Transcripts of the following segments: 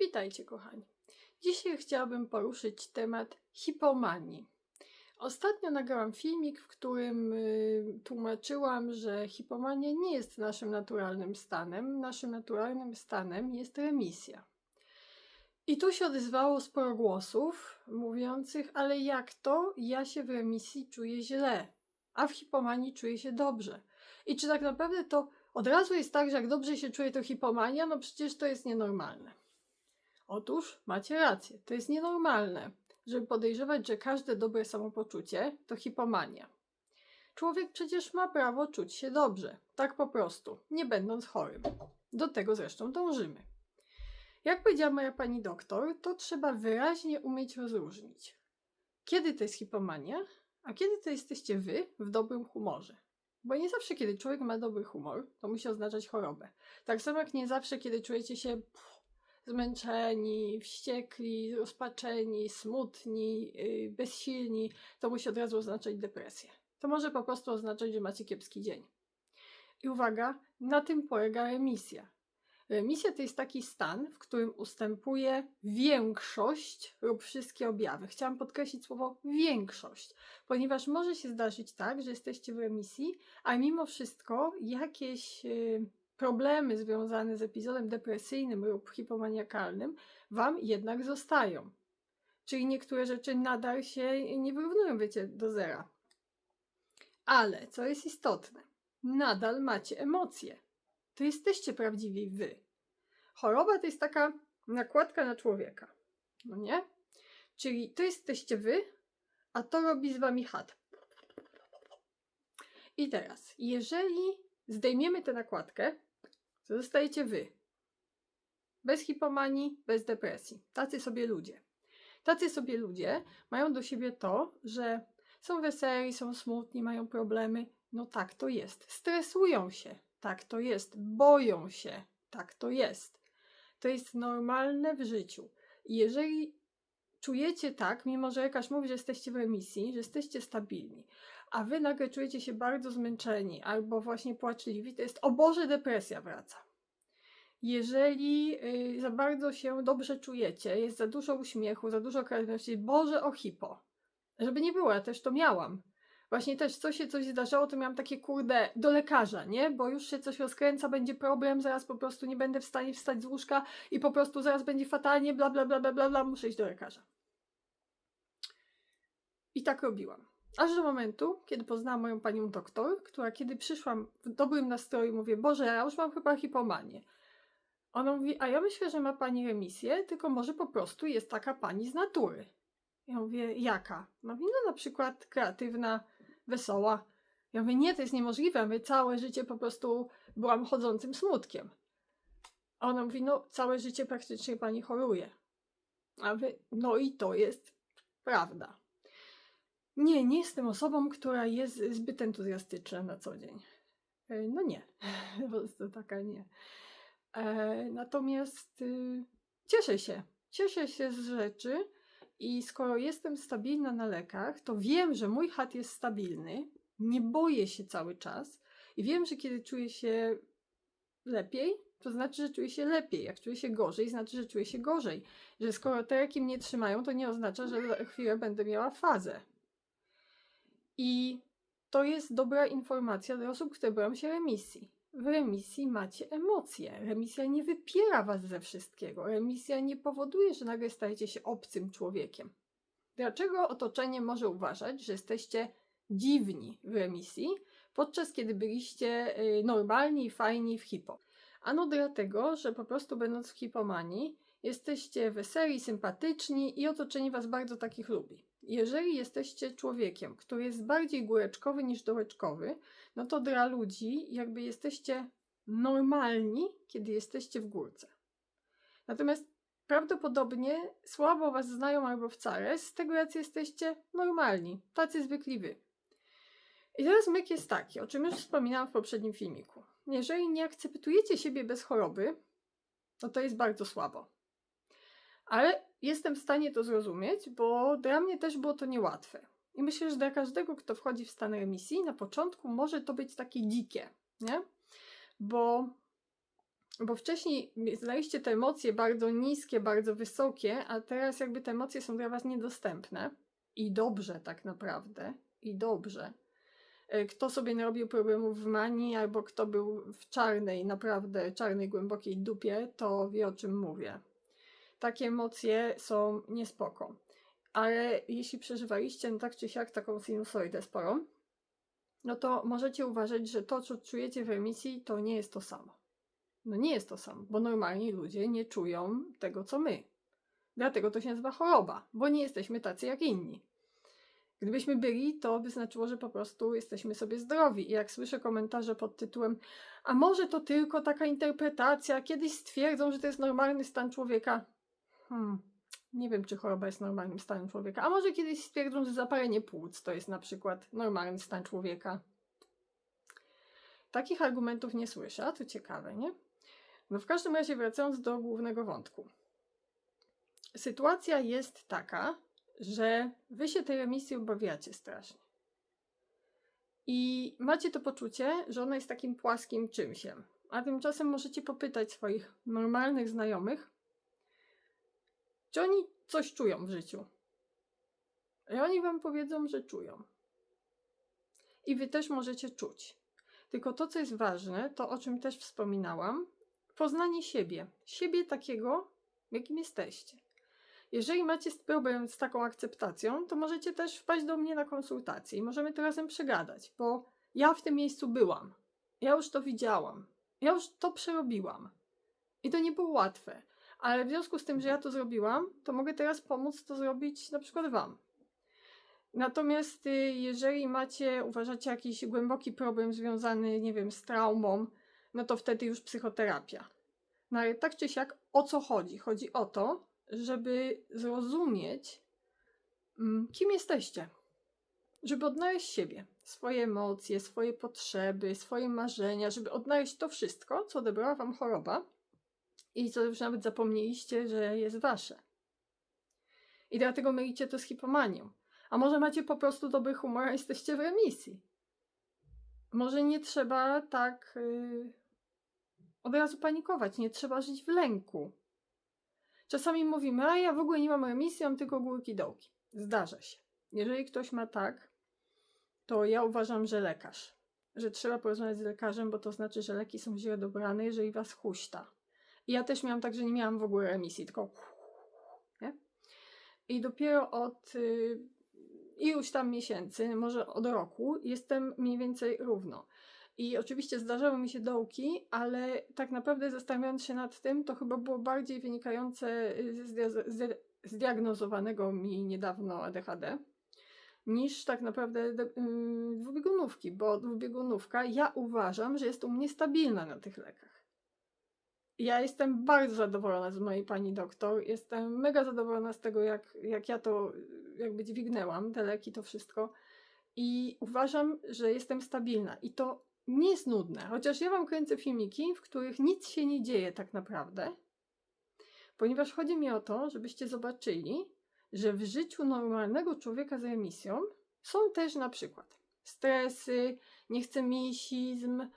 Witajcie, kochani. Dzisiaj chciałabym poruszyć temat hipomanii. Ostatnio nagrałam filmik, w którym y, tłumaczyłam, że hipomania nie jest naszym naturalnym stanem. Naszym naturalnym stanem jest remisja. I tu się odezwało sporo głosów mówiących, ale jak to? Ja się w remisji czuję źle, a w hipomanii czuję się dobrze. I czy tak naprawdę to od razu jest tak, że jak dobrze się czuje, to hipomania? No przecież to jest nienormalne. Otóż macie rację, to jest nienormalne, żeby podejrzewać, że każde dobre samopoczucie to hipomania. Człowiek przecież ma prawo czuć się dobrze, tak po prostu, nie będąc chorym. Do tego zresztą dążymy. Jak powiedziała moja pani doktor, to trzeba wyraźnie umieć rozróżnić, kiedy to jest hipomania, a kiedy to jesteście wy w dobrym humorze. Bo nie zawsze, kiedy człowiek ma dobry humor, to musi oznaczać chorobę. Tak samo jak nie zawsze, kiedy czujecie się zmęczeni, wściekli, rozpaczeni, smutni, yy, bezsilni, to musi od razu oznaczać depresję. To może po prostu oznaczać, że macie kiepski dzień. I uwaga, na tym polega remisja. Remisja to jest taki stan, w którym ustępuje większość lub wszystkie objawy. Chciałam podkreślić słowo większość, ponieważ może się zdarzyć tak, że jesteście w remisji, a mimo wszystko jakieś y, problemy związane z epizodem depresyjnym lub hipomaniakalnym Wam jednak zostają. Czyli niektóre rzeczy nadal się nie wyrównują, wiecie, do zera. Ale, co jest istotne, nadal macie emocje. To jesteście prawdziwi wy. Choroba to jest taka nakładka na człowieka. No nie? Czyli to jesteście wy, a to robi z wami chat. I teraz, jeżeli zdejmiemy tę nakładkę, zostajecie wy. Bez hipomanii, bez depresji. Tacy sobie ludzie. Tacy sobie ludzie mają do siebie to, że są weseli, są smutni, mają problemy. No tak to jest. Stresują się. Tak to jest. Boją się. Tak to jest. To jest normalne w życiu. I jeżeli czujecie tak, mimo że lekarz mówi, że jesteście w remisji, że jesteście stabilni, a wy nagle czujecie się bardzo zmęczeni albo właśnie płaczliwi, to jest o Boże, depresja wraca. Jeżeli y, za bardzo się dobrze czujecie, jest za dużo uśmiechu, za dużo kreatywności, Boże, o hipo. Żeby nie było, ja też to miałam. Właśnie też co się coś zdarzało, to miałam takie kurde do lekarza, nie? Bo już się coś rozkręca, będzie problem, zaraz po prostu nie będę w stanie wstać z łóżka i po prostu zaraz będzie fatalnie, bla bla bla bla bla, bla muszę iść do lekarza. I tak robiłam. Aż do momentu, kiedy poznałam moją panią doktor, która kiedy przyszłam w dobrym nastroju, mówię, Boże, ja już mam chyba hipomanię. Ona mówi, a ja myślę, że ma pani remisję, tylko może po prostu jest taka pani z natury. Ja mówię, jaka? Mówi, no na przykład kreatywna, wesoła. Ja mówię, nie, to jest niemożliwe, my całe życie po prostu byłam chodzącym smutkiem. A ona mówi, no całe życie praktycznie pani choruje. A wy, no i to jest prawda. Nie, nie jestem osobą, która jest zbyt entuzjastyczna na co dzień. No nie, po prostu taka nie. E, Natomiast y, cieszę się. Cieszę się z rzeczy i skoro jestem stabilna na lekach, to wiem, że mój chat jest stabilny, nie boję się cały czas i wiem, że kiedy czuję się lepiej, to znaczy, że czuję się lepiej. Jak czuję się gorzej, znaczy, że czuję się gorzej. Że skoro te leki mnie trzymają, to nie oznacza, że za chwilę będę miała fazę. I to jest dobra informacja dla osób, które boją się remisji. W remisji macie emocje. Remisja nie wypiera was ze wszystkiego. Remisja nie powoduje, że nagle stajecie się obcym człowiekiem. Dlaczego otoczenie może uważać, że jesteście dziwni w remisji, podczas kiedy byliście y, normalni i fajni w hipo? Ano dlatego, że po prostu będąc w hipomanii, jesteście weseli, sympatyczni i otoczenie was bardzo takich lubi. Jeżeli jesteście człowiekiem, który jest bardziej góreczkowy niż dołeczkowy, no to dla ludzi jakby jesteście normalni, kiedy jesteście w górce. Natomiast prawdopodobnie słabo was znają albo wcale, z tego jak jesteście normalni, tacy zwykli wy. I teraz myk jest taki, o czym już wspominałam w poprzednim filmiku. Jeżeli nie akceptujecie siebie bez choroby, no to jest bardzo słabo. Ale jestem w stanie to zrozumieć, bo dla mnie też było to niełatwe. I myślę, że dla każdego, kto wchodzi w stan remisji, na początku może to być takie dzikie, nie? Bo Bo wcześniej znaliście te emocje bardzo niskie, bardzo wysokie, a teraz jakby te emocje są dla Was niedostępne. I dobrze tak naprawdę. I dobrze. E, Kto sobie narobił problemów w manii, albo kto był w czarnej, naprawdę czarnej, głębokiej dupie, to wie o czym mówię. Takie emocje są niespoko. Ale jeśli przeżywaliście no tak czy siak taką sinusoidę sporą, no to możecie uważać, że to, co czujecie w remisji, to nie jest to samo. No nie jest to samo, bo normalni ludzie nie czują tego, co my. Dlatego to się nazywa choroba, bo nie jesteśmy tacy jak inni. Gdybyśmy byli, to by znaczyło, że po prostu jesteśmy sobie zdrowi. I jak słyszę komentarze pod tytułem, a może to tylko taka interpretacja, kiedyś stwierdzą, że to jest normalny stan człowieka. Hmm, nie wiem, czy choroba jest normalnym stanem człowieka. A może kiedyś stwierdzą, że zapalenie płuc to jest na przykład normalny stan człowieka. Takich argumentów nie słyszę, a to ciekawe, nie? No w każdym razie wracając do głównego wątku. Sytuacja jest taka, że wy się tej emisji obawiacie strasznie. I macie to poczucie, że ona jest takim płaskim czymsiem. A tymczasem możecie popytać swoich normalnych znajomych, czy oni coś czują w życiu. I oni wam powiedzą, że czują. I wy też możecie czuć. Tylko to, co jest ważne, to o czym też wspominałam, poznanie siebie. Siebie takiego, jakim jesteście. Jeżeli macie problem z taką akceptacją, to możecie też wpaść do mnie na konsultację i możemy to razem przegadać, bo ja w tym miejscu byłam. Ja już to widziałam. Ja już to przerobiłam. I to nie było łatwe. Ale w związku z tym, że ja to zrobiłam, to mogę teraz pomóc to zrobić na przykład Wam. Natomiast y, jeżeli macie, uważacie jakiś głęboki problem związany, nie wiem, z traumą, no to wtedy już psychoterapia. No ale tak czy siak, o co chodzi? Chodzi o to, żeby zrozumieć, mm, kim jesteście. Żeby odnaleźć siebie, swoje emocje, swoje potrzeby, swoje marzenia, żeby odnaleźć to wszystko, co odebrała Wam choroba i co już nawet zapomnieliście, że jest Wasze. I dlatego mylicie to z hipomanią. A może macie po prostu dobry humor, a jesteście w remisji. Może nie trzeba tak yy, od razu panikować, nie trzeba żyć w lęku. Czasami mówimy, a ja w ogóle nie mam remisji, mam tylko górki dołki. Zdarza się. Jeżeli ktoś ma tak, to ja uważam, że lekarz. Że trzeba porozmawiać z lekarzem, bo to znaczy, że leki są źle dobrane, jeżeli was huśta. Ja też miałam tak, że nie miałam w ogóle remisji, tylko nie? I dopiero od y, iluś tam miesięcy, może od roku, jestem mniej więcej równo. I oczywiście zdarzały mi się dołki, ale tak naprawdę zastanawiając się nad tym, to chyba było bardziej wynikające z, z, zdiagnozowanego mi niedawno ADHD, niż tak naprawdę yy, dwubiegunówki, bo dwubiegunówka ja uważam, że jest u mnie stabilna na tych lekach. Ja jestem bardzo zadowolona z mojej pani doktor. Jestem mega zadowolona z tego, jak, jak ja to jakby dźwignęłam, te leki, to wszystko. I uważam, że jestem stabilna. I to nie jest nudne. Chociaż ja wam kręcę filmiki, w których nic się nie dzieje tak naprawdę. Ponieważ chodzi mi o to, żebyście zobaczyli, że w życiu normalnego człowieka z emisją są też na przykład stresy, niechcemizm,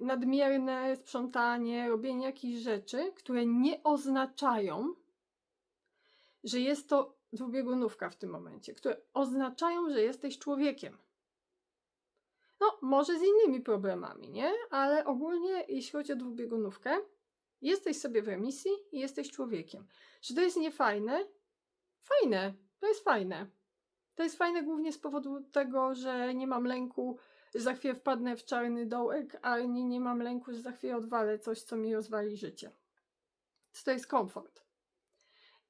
nadmierne sprzątanie, robienie jakichś rzeczy, które nie oznaczają, że jest to dwubiegunówka w tym momencie, które oznaczają, że jesteś człowiekiem. No, może z innymi problemami, nie? Ale ogólnie, jeśli chodzi o dwubiegunówkę, jesteś sobie w remisji i jesteś człowiekiem. Czy to jest niefajne? Fajne, to jest fajne. To jest fajne głównie z powodu tego, że nie mam lęku, za chwilę wpadnę w czarny dołek, ale nie, nie mam lęku, że za chwilę odwalę coś, co mi rozwali życie. To jest komfort.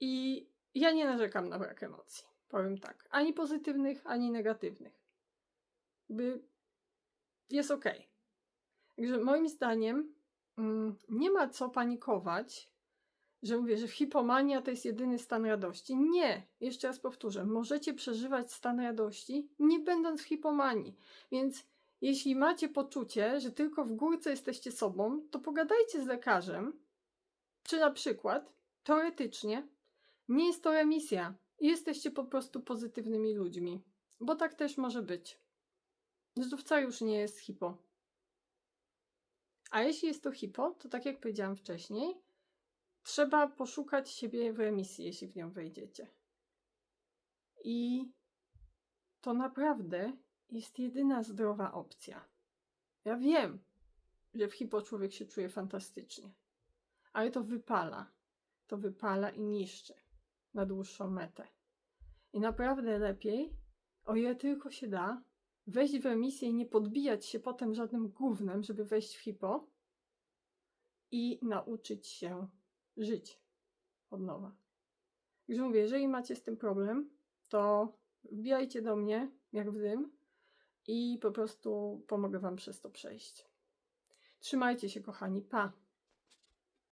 I ja nie narzekam na brak emocji, powiem tak. Ani pozytywnych, ani negatywnych. By jest ok. Także moim zdaniem mm, nie ma co panikować, że mówię, że hipomania to jest jedyny stan radości. Nie, jeszcze raz powtórzę, możecie przeżywać stan radości nie będąc w hipomanii. Więc jeśli macie poczucie, że tylko w górce jesteście sobą, to pogadajcie z lekarzem, czy na przykład teoretycznie nie jest to remisja i jesteście po prostu pozytywnymi ludźmi, bo tak też może być. Że już nie jest hipo. A jeśli jest to hipo, to tak jak powiedziałam wcześniej, trzeba poszukać siebie w remisji, jeśli w nią wejdziecie. I to naprawdę jest jedyna zdrowa opcja. Ja wiem, że w hipo człowiek się czuje fantastycznie, ale to wypala. To wypala i niszczy na dłuższą metę. I naprawdę lepiej, o ile tylko się da, wejść w remisję i nie podbijać się potem żadnym gównem, żeby wejść w hipo i nauczyć się żyć od nowa. Także mówię, jeżeli macie z tym problem, to wbijajcie do mnie, jak w dym, i po prostu pomogę Wam przez to przejść. Trzymajcie się, kochani. Pa!